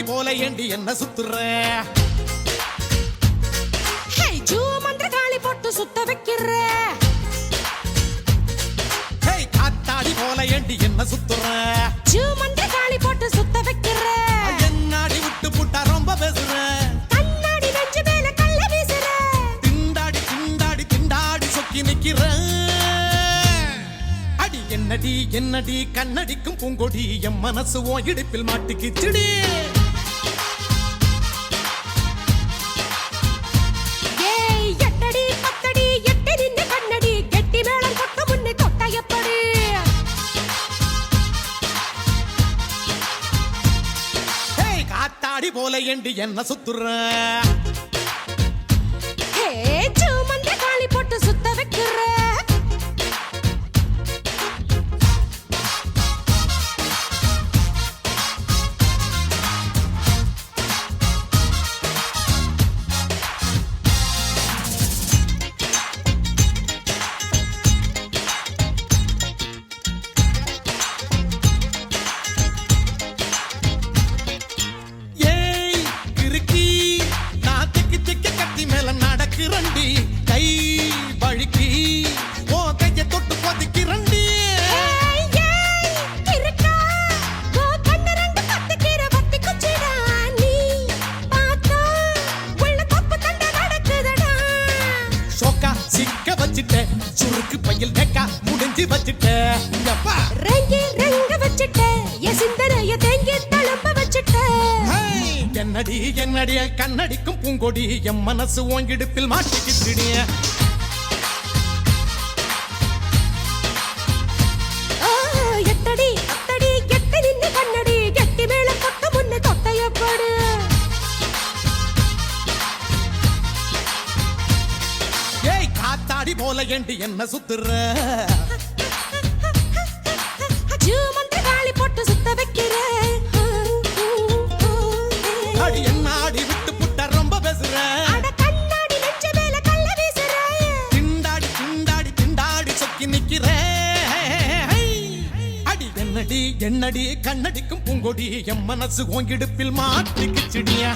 போல ஏண்டி என்ன சுத்துற? ஹே ஜூ மந்திர காளி போட்டு சுத்த வைக்கிற. ஹே காத்தாடி போல ஏண்டி என்ன சுத்துற? ஜூ மந்திர காளி போட்டு சுத்த வைக்கிற. என்னாடி விட்டு புட்டா ரொம்ப பேசுற. கண்ணாடி நெஞ்சு மேல கள்ள வீசுற. திண்டாடி திண்டாடி திண்டாடி சொக்கி நிக்கிற. அடி என்னடி என்னடி கண்ணடிக்கும் பூங்கொடி என் மனசு ஓ இடுப்பில் மாட்டிக்கிச்சுடி. ஏய் காத்தாடி போல என்று என்ன சுத்துற? சிக்க வச்சிட்ட. சுருக்கு பையில் நெக்கா முடிஞ்சு வச்சிட்ட. எப்பா. ரெங்கி ரெங்க வச்சிட்ட. என் சிந்தனைய தேங்கி தழும்ப வச்சிட்ட. ஹேய், என்னடி என்னடி கண்ணடிக்கும் பூங்கொடி. என் மனசு ஓங்கிடுப்பில் மாட்டிக்கிச்சுடி காத்தாடி போல ஏண்டி என்ன சுத்துற? போட்டு அடி என்ன ஆடி விட்டு புட்ட ரொம்ப பேசுற? திண்டாடி திண்டாடி திண்டாடி சொக்கி நிக்கிற. அடி என்னடி என்னடி கண்ணடிக்கும் பூங்கொடி என் மனசு ஓங்கிடுப்பில் மாட்டிக்கிச்சுடியா?